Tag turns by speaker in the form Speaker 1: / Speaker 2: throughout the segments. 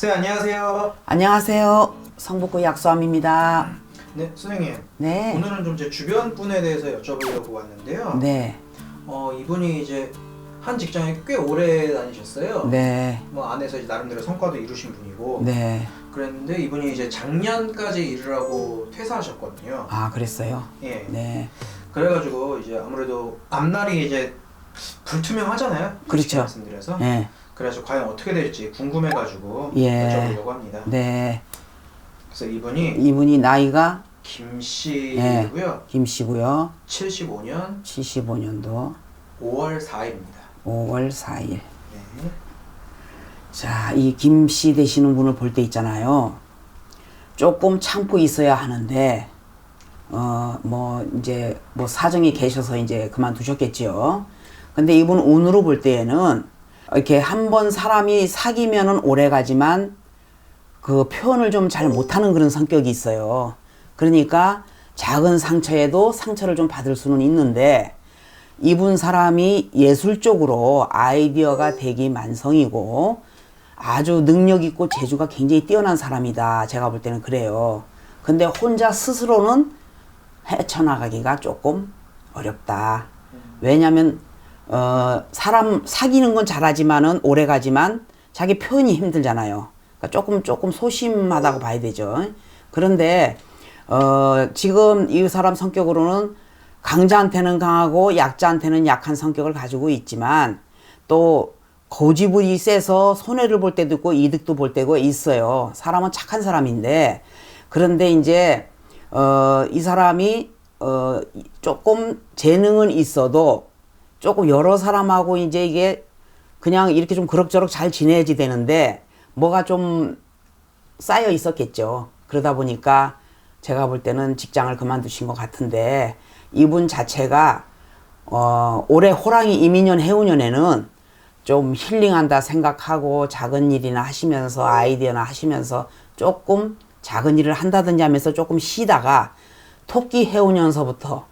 Speaker 1: 네, 안녕하세요.
Speaker 2: 안녕하세요. 성북구 약수함입니다.
Speaker 1: 네, 선생님.
Speaker 2: 네.
Speaker 1: 오늘은 좀 제 주변 분에 대해서 여쭤보려고 왔는데요.
Speaker 2: 네.
Speaker 1: 어, 이분이 이제 한 직장에 꽤 오래 다니셨어요.
Speaker 2: 네.
Speaker 1: 뭐 안에서 이제 나름대로 성과도 이루신 분이고
Speaker 2: 네.
Speaker 1: 그랬는데 이분이 이제 작년까지 일을 하고 퇴사하셨거든요.
Speaker 2: 아, 그랬어요.
Speaker 1: 예.
Speaker 2: 네.
Speaker 1: 그래가지고 이제 아무래도 앞날이 이제 불투명하잖아요.
Speaker 2: 그렇죠.
Speaker 1: 말씀드려서.
Speaker 2: 네.
Speaker 1: 그래서 과연 어떻게 될지 궁금해가지고
Speaker 2: 예.
Speaker 1: 여쭤보려고 합니다.
Speaker 2: 네.
Speaker 1: 그래서 이분이
Speaker 2: 이분이 나이가
Speaker 1: 김 씨고요.
Speaker 2: 김 씨고요.
Speaker 1: 75년
Speaker 2: 75년도
Speaker 1: 5월 4일입니다.
Speaker 2: 5월 4일.
Speaker 1: 네.
Speaker 2: 자, 이 김 씨 되시는 분을 볼 때 있잖아요. 조금 참고 있어야 하는데, 어, 뭐, 이제, 뭐, 사정이 계셔서 이제 그만두셨겠지요. 근데 이분 운으로 볼 때에는, 이렇게 한 번 사람이 사귀면은 오래 가지만, 그 표현을 좀 잘 못하는 그런 성격이 있어요. 그러니까 작은 상처에도 상처를 좀 받을 수는 있는데, 이분 사람이 예술적으로 아이디어가 되기 만성이고 아주 능력 있고 재주가 굉장히 뛰어난 사람이다. 제가 볼 때는 그래요. 근데 혼자 스스로는 헤쳐나가기가 조금 어렵다. 왜냐면 어 사람 사귀는 건 잘하지만은 오래 가지만 자기 표현이 힘들잖아요. 그러니까 조금 조금 소심하다고 봐야 되죠. 그런데 어 지금 이 사람 성격으로는 강자한테는 강하고 약자한테는 약한 성격을 가지고 있지만 또 고집이 세서 손해를 볼 때도 있고 이득도 볼 때가 있어요. 사람은 착한 사람인데 그런데 이제 어, 이 사람이 어, 조금 재능은 있어도 조금 여러 사람하고 이제 이게 그냥 이렇게 좀 그럭저럭 잘 지내야지 되는데 뭐가 좀 쌓여 있었겠죠. 그러다 보니까 제가 볼 때는 직장을 그만두신 것 같은데 이분 자체가 어, 올해 호랑이 이민년 해운년에는 좀 힐링한다 생각하고 작은 일이나 하시면서 아이디어나 하시면서 조금 작은 일을 한다든지 하면서 조금 쉬다가 토끼 해운년서부터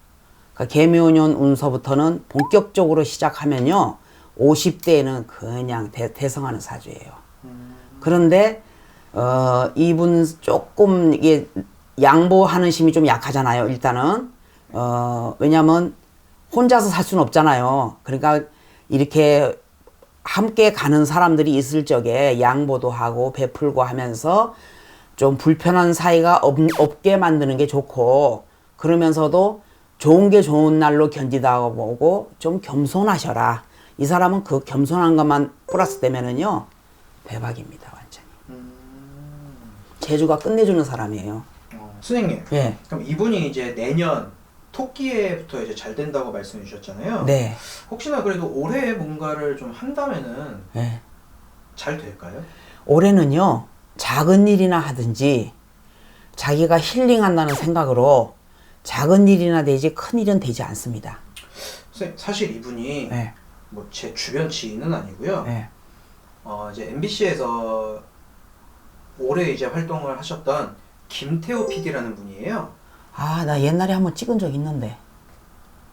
Speaker 2: 그러니까 개묘년 운서부터는 본격적으로 시작하면요 50대에는 그냥 대, 대성하는 사주예요. 그런데 어 이분 조금 이게 양보하는 심이 좀 약하잖아요. 일단은 어 왜냐면 혼자서 살 수는 없잖아요. 그러니까 이렇게 함께 가는 사람들이 있을 적에 양보도 하고 베풀고 하면서 좀 불편한 사이가 없, 없게 만드는 게 좋고 그러면서도 좋은 게 좋은 날로 견디다 보고 좀 겸손하셔라. 이 사람은 그 겸손한 것만 플러스 되면은요 대박입니다 완전히. 재주가 끝내주는 사람이에요.
Speaker 1: 어, 선생님.
Speaker 2: 예.
Speaker 1: 그럼 이분이 이제 내년 토끼해부터 이제 잘 된다고 말씀해 주셨잖아요.
Speaker 2: 네.
Speaker 1: 혹시나 그래도 올해 뭔가를 좀 한다면은
Speaker 2: 예.
Speaker 1: 잘 될까요?
Speaker 2: 올해는요 작은 일이나 하든지 자기가 힐링한다는 생각으로 작은 일이나 되지 큰 일은 되지 않습니다.
Speaker 1: 선생님, 사실 이분이
Speaker 2: 네.
Speaker 1: 뭐 제 주변 지인은 아니고요.
Speaker 2: 네.
Speaker 1: 어, 이제 MBC에서 올해 이제 활동을 하셨던 김태호 PD라는 분이에요.
Speaker 2: 아, 나 옛날에 한번 찍은 적 있는데.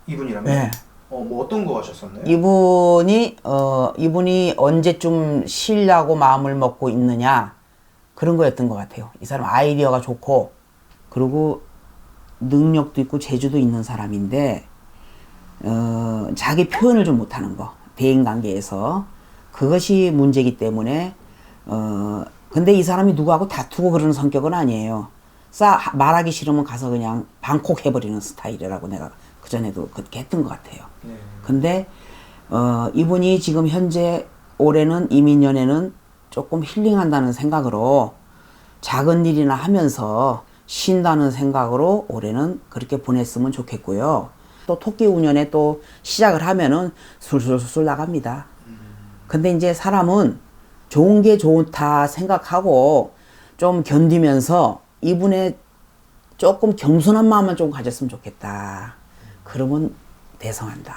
Speaker 1: 이분이라면
Speaker 2: 네.
Speaker 1: 어, 뭐 어떤 거 하셨었나요?
Speaker 2: 이분이 어 이분이 언제쯤 쉬려고 마음을 먹고 있느냐 그런 거였던 것 같아요. 이 사람 아이디어가 좋고 그리고 능력도 있고 재주도 있는 사람인데 어 자기 표현을 좀 못하는 거 대인 관계에서 그것이 문제이기 때문에 어 근데 이 사람이 누구하고 다투고 그러는 성격은 아니에요. 싸 말하기 싫으면 가서 그냥 방콕 해버리는 스타일이라고 내가 그 전에도 그렇게 했던 것 같아요.
Speaker 1: 네.
Speaker 2: 근데 어 이분이 지금 현재 올해는 이민년에는 조금 힐링한다는 생각으로 작은 일이나 하면서 쉰다는 생각으로 올해는 그렇게 보냈으면 좋겠고요. 또 토끼 운연에 또 시작을 하면은 술술술 나갑니다. 근데 이제 사람은 좋은 게 좋다 생각하고 좀 견디면서 이분의 조금 겸손한 마음만 좀 가졌으면 좋겠다. 그러면 대성한다.